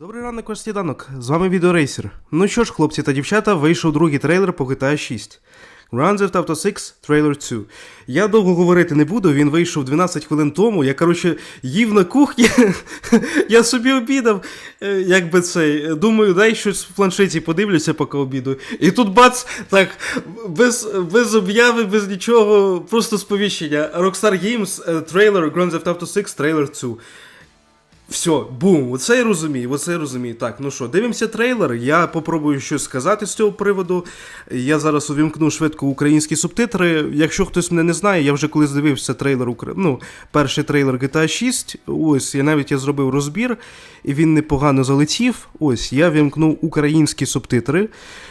Добрий ранок, ваш сніданок. З вами Відеорейсер. Ну що ж, хлопці та дівчата, вийшов другий трейлер по GTA 6. Grand Theft Auto 6 Trailer 2. Я довго говорити не буду, він вийшов 12 хвилин тому. Я, коротше, їв на кухні. я собі обідав. Е, Як би цей. Думаю, дай щось в планшеті подивлюся, поки обідаю. І тут бац, так, без, без обяви, без нічого, просто сповіщення. Rockstar Games е, трейлер Grand Theft Auto 6 Trailer 2. Все, бум, оце я розумію, оце я розумію. Так, ну що, дивимося трейлер. Я попробую щось сказати з цього приводу. Я зараз увімкну швидко українські субтитри. Якщо хтось мене не знає, я вже колись дивився трейлер ну, перший трейлер GTA 6. Ось, я навіть я зробив розбір, і він непогано залетів. Ось, я вімкнув українські субтитри,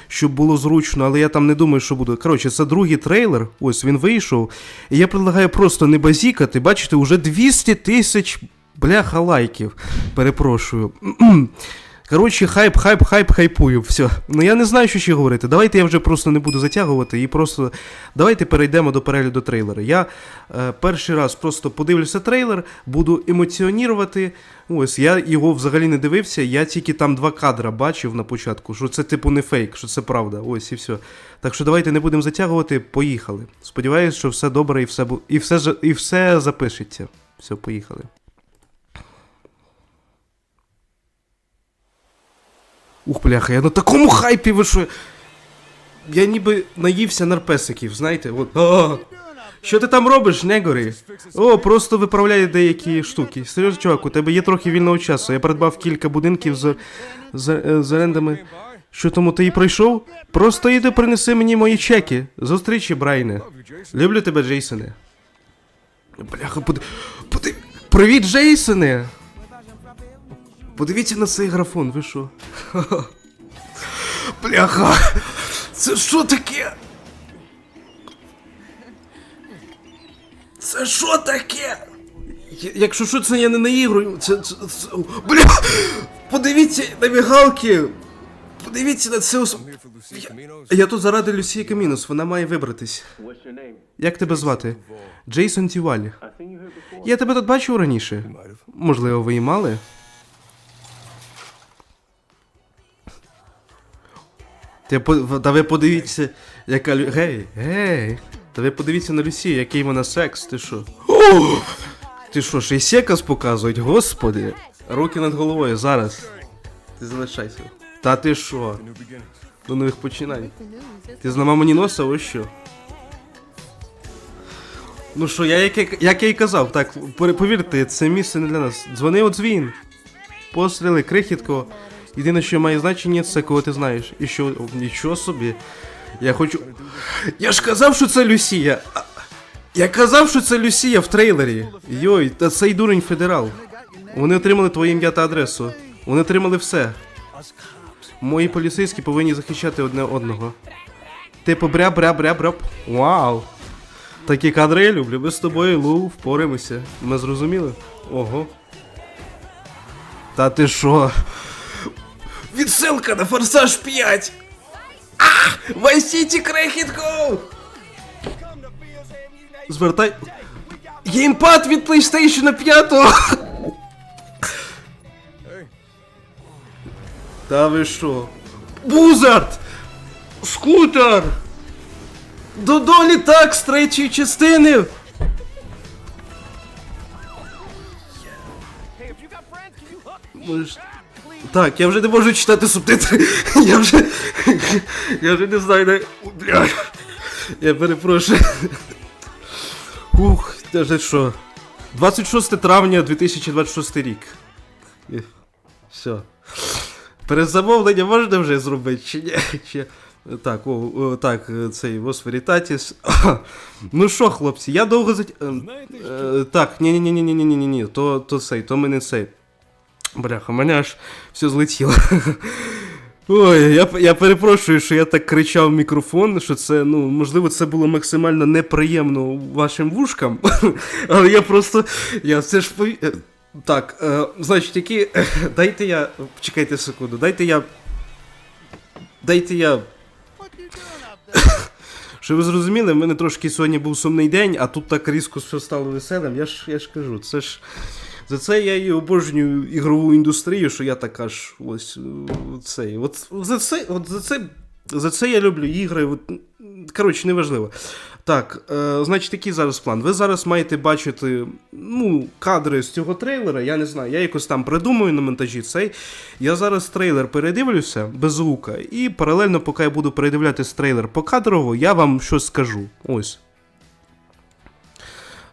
щоб було зручно, але я там не думаю, що буде. Коротше, це другий трейлер. Ось він вийшов. І я предлагаю просто не базікати. Бачите, уже 200 тисяч Бляха лайків. Перепрошую. Коротше, хайп, хайп, хайп, хайпую. Все. Ну я не знаю, що ще говорити. Давайте я вже просто не буду затягувати і просто. Давайте перейдемо до перегляду трейлера. Я е, перший раз просто подивлюся трейлер, буду емоціонірувати. Ось, я його взагалі не дивився, я тільки там два кадра бачив на початку, що це типу не фейк, що це правда. Ось і все. Так що давайте не будемо затягувати, поїхали. Сподіваюсь, що все добре і все, і все, і все запишеться. Все, поїхали. Ух, бляха, я на такому хайпі ви що? Я ніби наївся нарпесиків, знаєте, от. А, що ти там робиш, негорі? О, просто виправляю деякі штуки. Серйозно, чувак, у тебе є трохи вільного часу. Я придбав кілька будинків з, з, е, з орендами. Що тому ти і пройшов? Просто іди принеси мені мої чеки. Зустрічі, Брайне. Люблю тебе, Джейсоне. Бляха, под... Поди... Привіт, Джейсоне! Подивіться на цей графон, ви що? Бляха! Це що таке? Це що таке? Якщо що це я не наігрую, це, це, це... Бля! Подивіться на мігалки! Подивіться на це ос... я, я тут заради Люсії Камінус, вона має вибратись. Як тебе звати? Джейсон Тівалі. Я тебе тут бачив раніше. Можливо, ви і мали? По- та ви подивіться, яка лю... Гей, гей. Та ви подивіться на Люсі, який вона секс, ти що? Ти що, ще й секас показують, господи. Руки над головою, зараз. Ти залишайся. Та ти що? До нових починань. Ти зламав мені носа, ось що? Ну що, я як, як я й казав, так, повірте, це місце не для нас. Дзвонив дзвін. Постріли, крихітко. Єдине, що має значення, це кого ти знаєш. І що. Нічого собі. Я хочу. Я ж казав, що це Люсія. Я казав, що це Люсія в трейлері. Йой, та цей дурень федерал. Вони отримали твоє ім'я та адресу. Вони отримали все. Мої поліцейські повинні захищати одне одного. Типу бря бря бря бря Вау. Такі кадри я люблю. Ми з тобою, Лу, впораємося. Ми зрозуміли? Ого. Та ти що? Відсилка на форсаж 5! А! Вайсіті крехітку! Звертай. Геймпад від PlayStation 5! Та ви що? Бузард! Скутер! Додо літак з третьої частини! Може, так, я вже не можу читати субтитри. Я вже. Я вже не знаю. Де... Бля. Я перепрошую. Ух, це що. 26 травня 2026 рік. Е, Все. Перезамовлення можна вже зробити, чи ні? Чи... Так, о, о, так, е, цей Восферітатіс. Ну що, хлопці, я довго зат... Ем, Знаєте, е, що? Так, ні-ні-ні-ні-ні-ні-ні, то, то цей, то ми не цей. Бляха, мене аж все злетіло. Ой, я, я перепрошую, що я так кричав в мікрофон, що це, ну, можливо, це було максимально неприємно вашим вушкам. Але я просто. Я все ж пові... е, Так, е, значить, які. Дайте я. Чекайте секунду, дайте я. Дайте я. Що ви зрозуміли, в мене трошки сьогодні був сумний день, а тут так різко все стало веселим. Я ж, я ж кажу, це ж. За це я і обожнюю ігрову індустрію, що я так аж ось е, цей. От за це, от за це, за це я люблю ігри. От, коротше, неважливо. Так, е, значить, який зараз план? Ви зараз маєте бачити ну, кадри з цього трейлера. Я не знаю, я якось там придумаю на монтажі цей. Я зараз трейлер передивлюся без звука, і паралельно, поки я буду передивлятись трейлер покадрово, я вам щось скажу. Ось.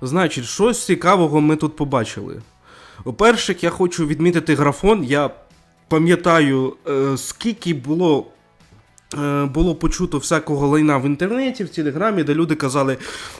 Значить, щось цікавого ми тут побачили. По-перше, я хочу відмітити графон. Я пам'ятаю, е, скільки було. Е, Було почуто всякого лайна в інтернеті, в телеграмі, де люди казали: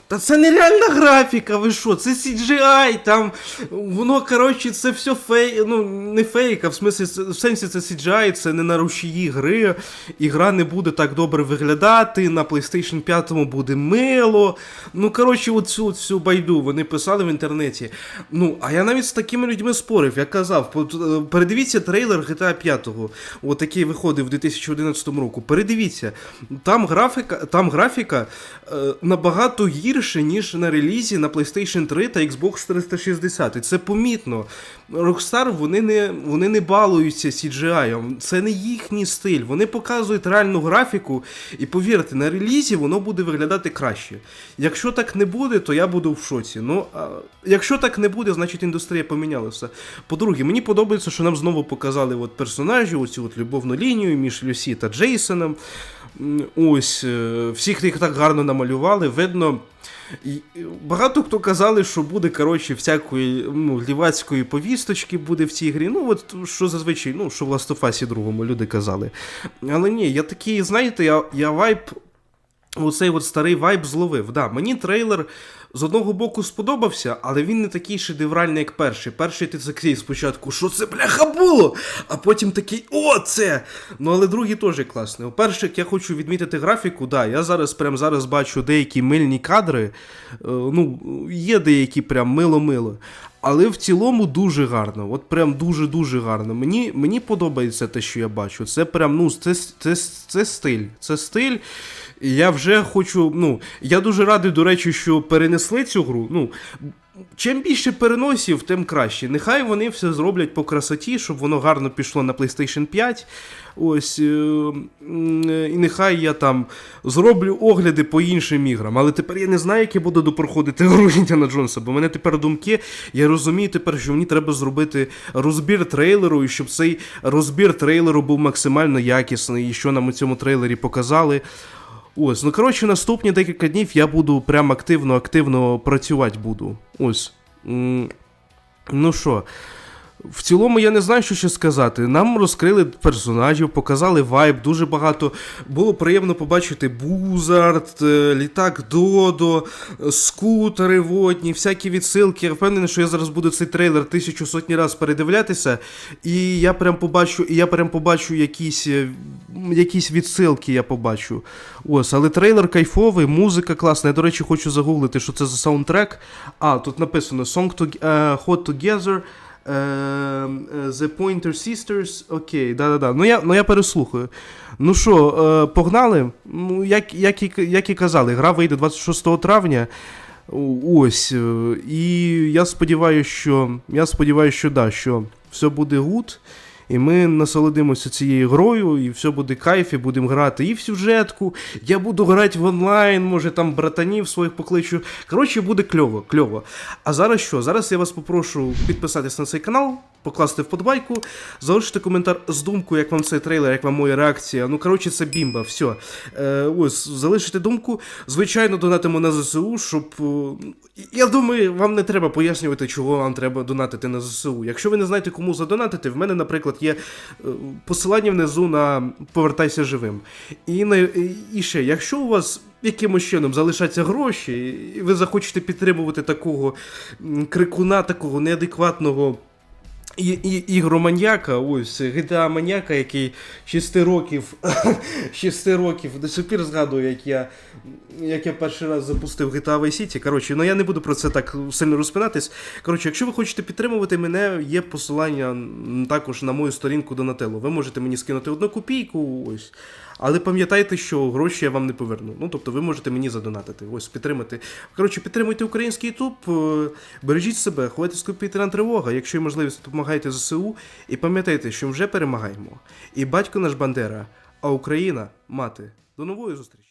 Та це нереальна графіка, ви що, це CGI, там воно, коротше, це все фейк, ну, не фейк, а в, смислі, в сенсі це CGI, це не на рушії гри, і гра не буде так добре виглядати, на PlayStation 5 буде мило. Ну, коротше, оцю всю байду вони писали в інтернеті. Ну, а я навіть з такими людьми спорив, я казав, е, передивіться трейлер GTA 5, от який виходив у 2011 року. Передивіться, там графіка, там графіка е, набагато гірше, ніж на релізі на PlayStation 3 та Xbox 360. І це помітно. Rockstar вони не, вони не балуються CGI, це не їхній стиль. Вони показують реальну графіку, і повірте, на релізі воно буде виглядати краще. Якщо так не буде, то я буду в шоці. Ну, а, якщо так не буде, значить індустрія помінялася. По-друге, мені подобається, що нам знову показали от персонажі, оцю от любовну лінію між Люсі та Джейсоном. Ось, е, всіх їх так гарно намалювали. Видно, багато хто казали, що буде, коротше, всякої ну, лівацької повісточки буде в цій грі. Ну, от що зазвичай, ну, що в Us другому люди казали. Але ні, я такий, знаєте, я, я вайб Оцей от старий вайб зловив. Да, мені трейлер з одного боку сподобався, але він не такий шедевральний, як перший. Перший ти такий спочатку, що це бляха було? А потім такий, о, це! Ну але другий теж класний. По-перше, я хочу відмітити графіку, да, я зараз прям зараз бачу деякі мильні кадри. Е, ну, є деякі прям мило-мило. Але в цілому дуже гарно. От прям дуже-дуже гарно. Мені, мені подобається те, що я бачу. Це прям, ну, це, це, це стиль. Це стиль. Я вже хочу. Ну, я дуже радий, до речі, що перенесли цю гру. Ну, чим більше переносів, тим краще. Нехай вони все зроблять по красоті, щоб воно гарно пішло на PlayStation 5. Ось. е, І нехай я там зроблю огляди по іншим іграм. Але тепер я не знаю, як я буду допроходити гру Індіана Джонса, бо мене тепер думки. Я розумію тепер, що мені треба зробити розбір трейлеру, і щоб цей розбір трейлеру був максимально якісний, і що нам у цьому трейлері показали. Ось, ну коротше, наступні декілька днів я буду прям активно-активно працювати буду. Ось. Ну що, в цілому я не знаю, що ще сказати. Нам розкрили персонажів, показали вайб, дуже багато. Було приємно побачити Бузард, е, літак Додо, е, скутери водні, всякі відсилки. Я впевнений, що я зараз буду цей трейлер тисячу сотні раз передивлятися, і я прям побачу, і я прям побачу якісь, е, якісь відсилки, я побачу. Ось, але трейлер кайфовий, музика класна. Я, до речі, хочу загуглити, що це за саундтрек. А, тут написано Song to, е, Hot Together. Е, е, The Pointer Sisters. Окей, да-да-да. Ну я, ну я переслухаю. Ну що, е, погнали? Ну, як, як, і, як і казали, гра вийде 26 травня. Ось. е, І я сподіваюся, що. Я сподіваюся, що да, що все буде гуд. І ми насолодимося цією грою, і все буде кайф, і будемо грати і в сюжетку. Я буду грати в онлайн, може там братанів своїх покличу. Коротше, буде кльово, кльово. А зараз що? Зараз я вас попрошу підписатись на цей канал, покласти вподобайку, залишити коментар з думкою, як вам цей трейлер, як вам моя реакція. Ну, коротше, це бімба, все. Е, ось, залишити думку. Звичайно, донатимо на ЗСУ, щоб. е, Я думаю, вам не треба пояснювати, чого вам треба донатити на ЗСУ. Якщо ви не знаєте, кому задонатити, в мене, наприклад, є е, посилання внизу на Повертайся живим. І, на, і ще, якщо у вас якимось чином залишаться гроші, і ви захочете підтримувати такого крикуна, такого неадекватного І, ось GTA маньяка, який 6 років 6 років до сих пір згадую, як я, як я перший раз запустив GTA Vice City. Коротше, ну я не буду про це так сильно розпинатись. Коротше, якщо ви хочете підтримувати мене, є посилання також на мою сторінку Донателло. Ви можете мені скинути одну копійку, ось. Але пам'ятайте, що гроші я вам не поверну. Ну, тобто ви можете мені задонатити, ось підтримати. Коротше, підтримуйте український Ютуб, е, бережіть себе, ховайтесь повітряна тривога, якщо є можливість, допомагайте ЗСУ. І пам'ятайте, що вже перемагаємо. І батько наш Бандера, а Україна мати. До нової зустрічі!